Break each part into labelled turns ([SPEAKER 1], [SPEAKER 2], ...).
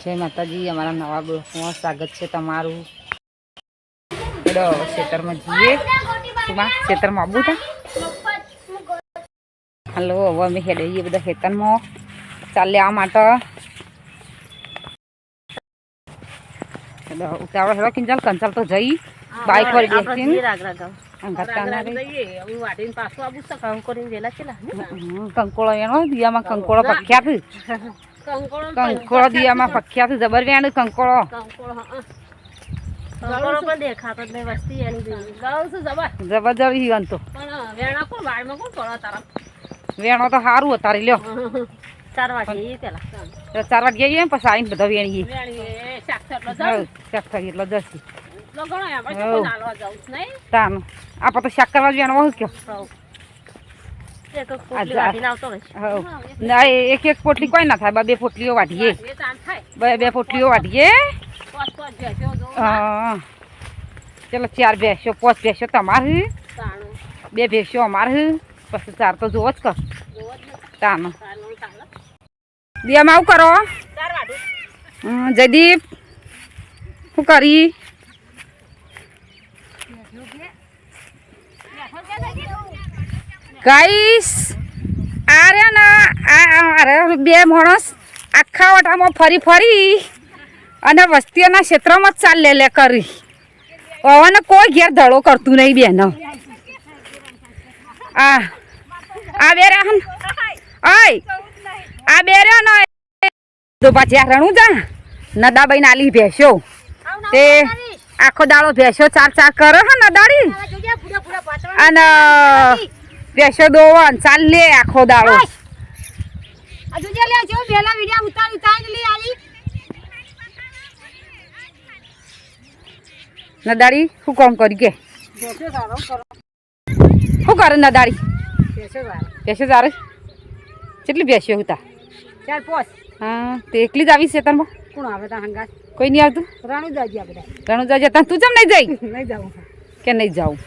[SPEAKER 1] જય માતાજી અમારા નવા બ્લોકમાં સ્વાગત છે તમારું. ચલો ખેતરમાં જઈએ. ખેતરમાં આવું તા હલો હવે અમે હેડઈએ બધા ખેતરમાં. આ માટે. ચલો ઉતાવળ હેડો કિંજલ કંચલ તો જઈ. બાઈક પર બેસીને. કંકોળો એનો દિયામાં કંકોળો પ્રખ્યાત કંકોળો દિયામાં થી જબર વેણ કંકોળો. જબરજસ્ત ઈવન તો વેણો તો સારું અત્યારે લ્યો. ચાર વાગે ને પછી આવીને બધા વેણીએ. શાક એટલો જશી. આપણે તો શાક કરવા જ વેણવા કયો? ના એક એક પોટલી કોઈ ના થાય બે પોટલીઓ વાઢીએ. બે બે પોટલીઓ વાઢીએ. હા. ચલો ચાર ભેંસો પાંચ ભેંસો તમારે બે ભેંસો અમારે પછી ચાર તો જોવો જ કર. તાનો દિયામાં આવું કરો. જયદીપ શું કરી? ગાઈસ ના આ અરે બે માણસ આખા વટામાં ફરી ફરી અને વસ્તીઓના ક્ષેત્રમાં જ ચાલ લે લે કરી. હવાને કોઈ ઘેર ધડો કરતું નહીં બેન. આ આ બે રે હન ઓય આ બે રે ને તો પાછી આ રણું જા. નદાબાઈ નાલી ભેંસો. તે આખો દાડો ભેંસો ચાર ચાર કરે હે નદાડી. અને ભેંસો દોવન ચાલ લે આખો દાડો. નદાડી શું કામ કરી કે? શું કરે નદાડી બેસો તારે. કેટલી બેસ્યો હતા
[SPEAKER 2] ચાર પોસ
[SPEAKER 1] હા તે એકલી જ આવી છે તરમાં
[SPEAKER 2] કોણ આવે તા હંગાત?
[SPEAKER 1] કોઈ નહીં આવતું?
[SPEAKER 2] રાણુ દાજી આપણે રાણુ
[SPEAKER 1] રણુજા તું? જમ નહીં જઈ?
[SPEAKER 2] નહીં જાઉં.
[SPEAKER 1] કે નહીં જાઉં?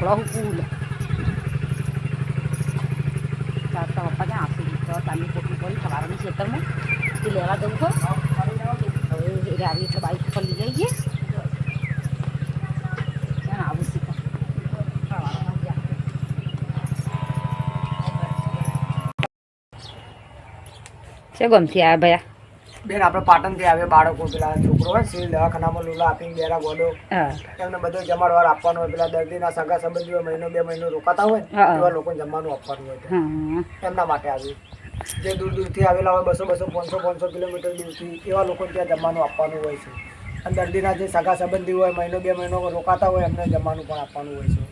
[SPEAKER 1] લુકડા હું ફૂલ તાતા પપ્પા ક્યાં આપી દીધો તાની પોટલી પડી સવારની ખેતરમાં તે લેવા જવું તો હવે એ આવી એટલે બાઈક પર લઈ જઈએ ક્યાં આવું શીખા સવારમાં
[SPEAKER 3] બેન આપણે પાટણથી આવે બાળકો પેલા છોકરો હોય સિવિલ દવાખાનામાં લુલા આપીને બેરા ગોડો એમને બધો જમાડવાર આપવાનો હોય. પેલા દર્દીના સગા સંબંધીઓ મહિનો બે મહિનો રોકાતા હોય એવા લોકોને જમવાનું આપવાનું હોય એમના માટે આવી. જે દૂર દૂરથી આવેલા હોય બસો બસો પાંચસો પાંચસો કિલોમીટર દૂરથી એવા લોકો ત્યાં જમવાનું આપવાનું હોય છે. અને દર્દીના જે સગા સંબંધી હોય મહિનો બે મહિનો રોકાતા હોય એમને જમવાનું પણ આપવાનું હોય છે.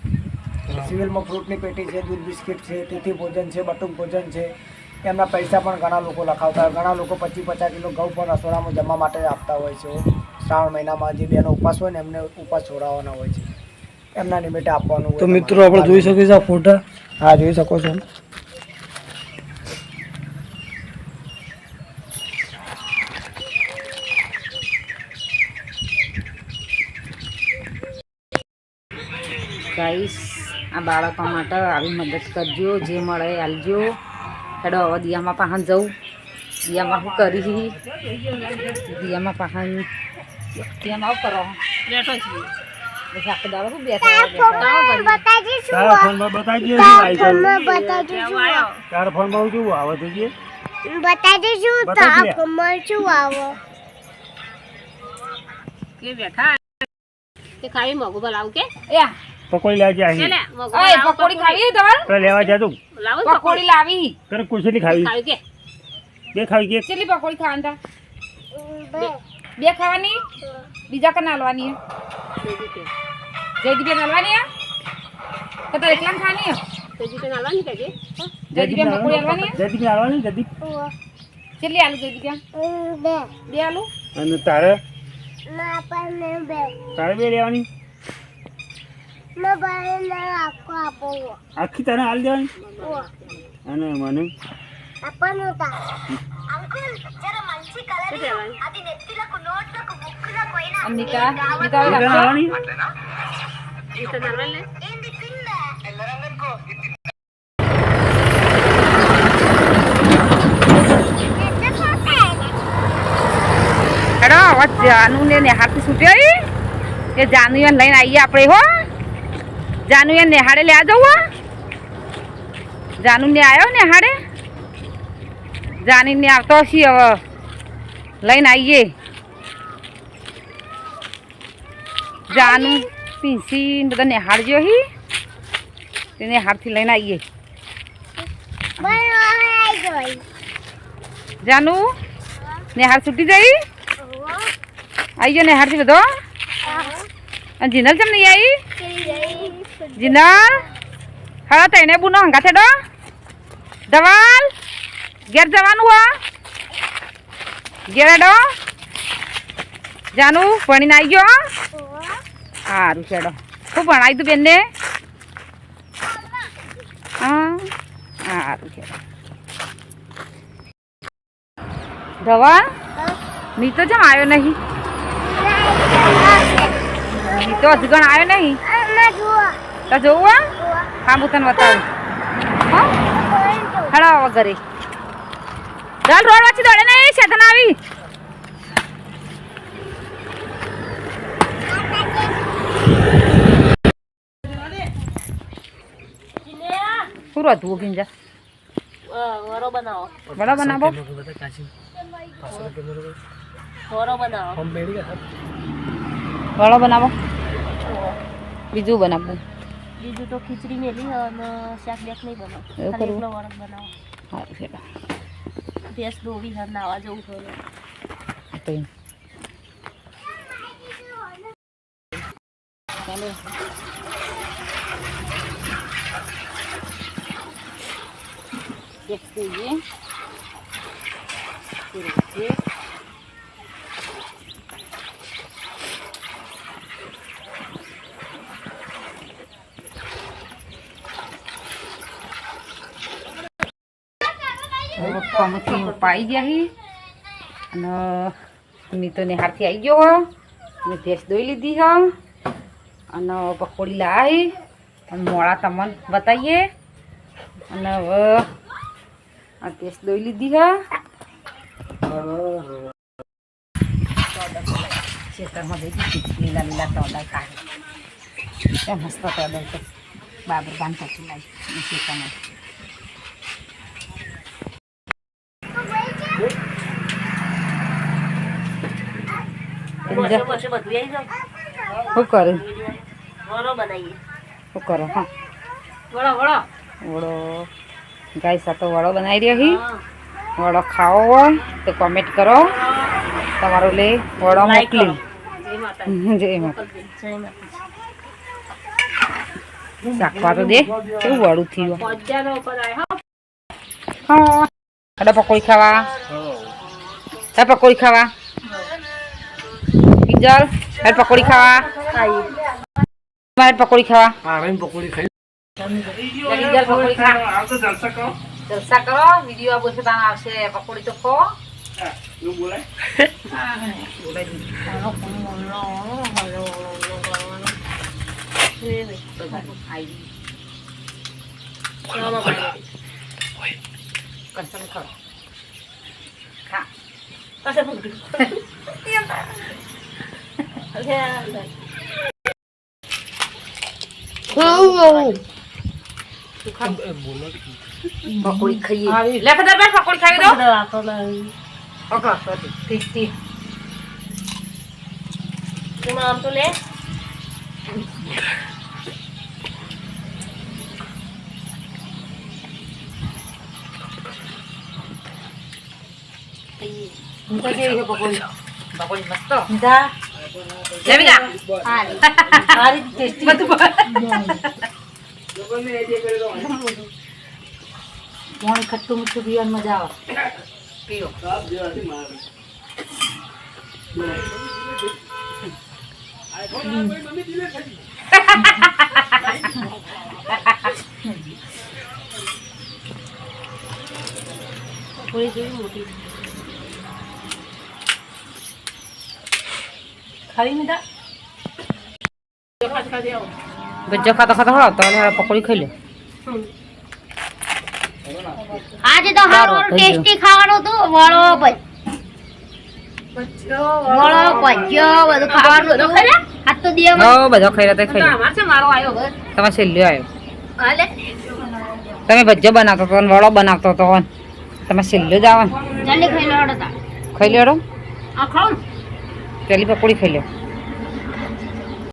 [SPEAKER 3] સિવિલમાં ફ્રૂટની પેટી છે દૂધ બિસ્કિટ છે તિથિ ભોજન છે બટુક ભોજન છે. એમના પૈસા પણ ઘણા લોકો લખાવતા હોય. ઘણા લોકો પચીસ પચાસ કિલો ઘઉં પણ રસોડામાં જમવા માટે આપતા હોય છે. શ્રાવણ મહિનામાં જે બેનો ઉપવાસ હોય ને એમને ઉપવાસ છોડાવવાના હોય છે. એમના નિમિત્તે આપવાનું
[SPEAKER 4] તો મિત્રો આપણે જોઈ શકીએ છીએ ફોટા?
[SPEAKER 3] હા જોઈ શકો છો.
[SPEAKER 1] ગાઈસ આ બાળકો માટે આવી મદદ કરજો જે મળે આલજો. હેડો હવે દિયામાં પાહન જવું દિયામાં હું કરી દિયામાં પાહન દિયામાં આવું કરો બેઠા.
[SPEAKER 4] છે
[SPEAKER 5] ખાવી મોગું બોલાવું કે?
[SPEAKER 4] પકોડી લાવજે
[SPEAKER 5] છે
[SPEAKER 4] અહીં
[SPEAKER 5] ને મોગું
[SPEAKER 1] ઓય પકોડી ખાવી તમાર?
[SPEAKER 4] પેલા લેવા જા તું.
[SPEAKER 5] લાવું
[SPEAKER 1] પકોડી લાવી.
[SPEAKER 4] તને કુશલી ખાવી?
[SPEAKER 5] ખાવી કે?
[SPEAKER 4] બે ખાવી કે
[SPEAKER 1] ચલી પકોડી ખાવાની તા બે. ખાવાની? બીજા કને હાલવાની જયદીપ હાલવાની હે? તો તારે એકલા ખાવાની હે?
[SPEAKER 5] તેજી તો નાલવાની કે જે?
[SPEAKER 1] જયદીપ પકોડી હાલવાની હે?
[SPEAKER 4] જદીપ આવવાની જદીપ
[SPEAKER 1] કેટલી આલુ જયદીપ? બે. આલુ?
[SPEAKER 4] અને તારે? તારે બે લેવાની? આખી તને હાલ દેવાની? અને મને?
[SPEAKER 5] అంబికా మిగతా ఇంత నడవలే
[SPEAKER 1] જાનુ ને હાથ છૂટ્યો એ જાનુ લઈને આવીએ આપણે હો? જાનુએ નેહાડે લે જવું જાનુ ને આવ્યો નેહાડે? જાની ને આવતો હશી હવે. લઈને આવીએ જાનુ પીસી બધા નેહાડજો હી. તે નેહાડથી લઈને આવીએ જાનુ નેહાડ છૂટી જઈ? આવી ગયો નેહાડથી બધો? જીનલ ચમ નહીં આવી જીનલ હા તઈને બુનો હંગા છે ડો દવાલ ઘેર જવાનું હો ઘેર ડો જાનુ ભણીને આવી ગયો સારું છેડો શું ભણાવી તું બેનને? હા સારું છે ધવાલ મી તો જેમ આવ્યો નહીં. મી તો અજગણ આવ્યો નહીં. તો જોવું હા. હું તને બતાવું. હા. વગરે ચાલ રોડ વાંચી દોડે નહીં શેતન આવી. રોધવું ભીંજા
[SPEAKER 5] વરો બનાવો
[SPEAKER 1] બરાબર બનાવો.
[SPEAKER 5] વરો બનાવો
[SPEAKER 1] વડો બનાવો. બીજું બનાવવું
[SPEAKER 5] બીજું તો ખીચડી મેલી અને શાક બેક નહીં બનાવો. ખાલી એકલો વરસ બનાવો.
[SPEAKER 1] સારું છે
[SPEAKER 5] ભેંસ ધોવી હર નાવા જવું થોડું.
[SPEAKER 1] ચાલો. એક જોઈએ પપ્પામાંથી પાઈ ગયા હી. અને મી તો નિહારથી આવી ગયો હો. મેં ભેંસ દોઈ લીધી હ. અને પકોડી લાવી. અને મોડા તમને બતાવીએ. અને હવે આ ભેંસ દોઈ લીધી હ. ખેતરમાં જઈ લીલા લીલા તોડા બાબર બાંધતા લાવી
[SPEAKER 5] વર્ષે વર્ષે બધું આવી જાવ
[SPEAKER 1] શું કરું? શું કરો હા. વડો ગાય સાથે વડો બનાવી રહ્યો હી. વડો ખાવો હોય તો કોમેન્ટ કરો. તમારો લે વડો. મોકલી.
[SPEAKER 5] જય માતા
[SPEAKER 1] શાકવા તો દે. કેવું વડું થયું હા. પકોડી ખાવા. પકોડી ખાવા. પિંજલ હે પકોડી ખાવા હે પકોડી ખાવા
[SPEAKER 3] પકોડી ખાઈ
[SPEAKER 1] પિંજલ પકોડી ખાવા જલસા કરો વીડિયો આ બોલશે તાન આવશે પકોડી તો ખો કંચન ખરો ખા પકોડી ખાઈએ લે કદર બેન પકોડી ખાવી દો ઓકે ઠીક ઠીક
[SPEAKER 5] આમ તો લે
[SPEAKER 1] હું તો કેવી છે પકોડી
[SPEAKER 2] સારી ટેસ્ટી.
[SPEAKER 1] બધું
[SPEAKER 2] મોણ ખટ્ટું મીઠું પીવાની મજા આવે.
[SPEAKER 1] પીઓ.
[SPEAKER 5] થોડી જેવી મોટી. ખાવી મીઠા
[SPEAKER 1] ગજ્જો ખાતો ખાતો હળો તો હવે પકોડી ખાઈ લે
[SPEAKER 2] આજે તો
[SPEAKER 1] સારું,
[SPEAKER 2] ટેસ્ટી ખાવાનું હતું વળો ભાઈ વળો ભજીયો બધું ખાવાનું
[SPEAKER 5] ખાઈ
[SPEAKER 2] આ તો દેવ
[SPEAKER 1] હો બધો ખાઈ રહ્યા ખાઈ
[SPEAKER 5] તમાર છે મારો આવ્યો હવે
[SPEAKER 1] તમે છેલ્લો આવ્યો
[SPEAKER 5] હાલે
[SPEAKER 1] તમે ભજ્જો બનાવતો તો ને વડો બનાવતો તો તમે છેલ્લો જ આવો
[SPEAKER 2] જલ્દી ખાઈ લો તા
[SPEAKER 1] ખાઈ લેડો
[SPEAKER 5] આ ખાવ ને
[SPEAKER 1] પેલી પકોડી ખાઈ લો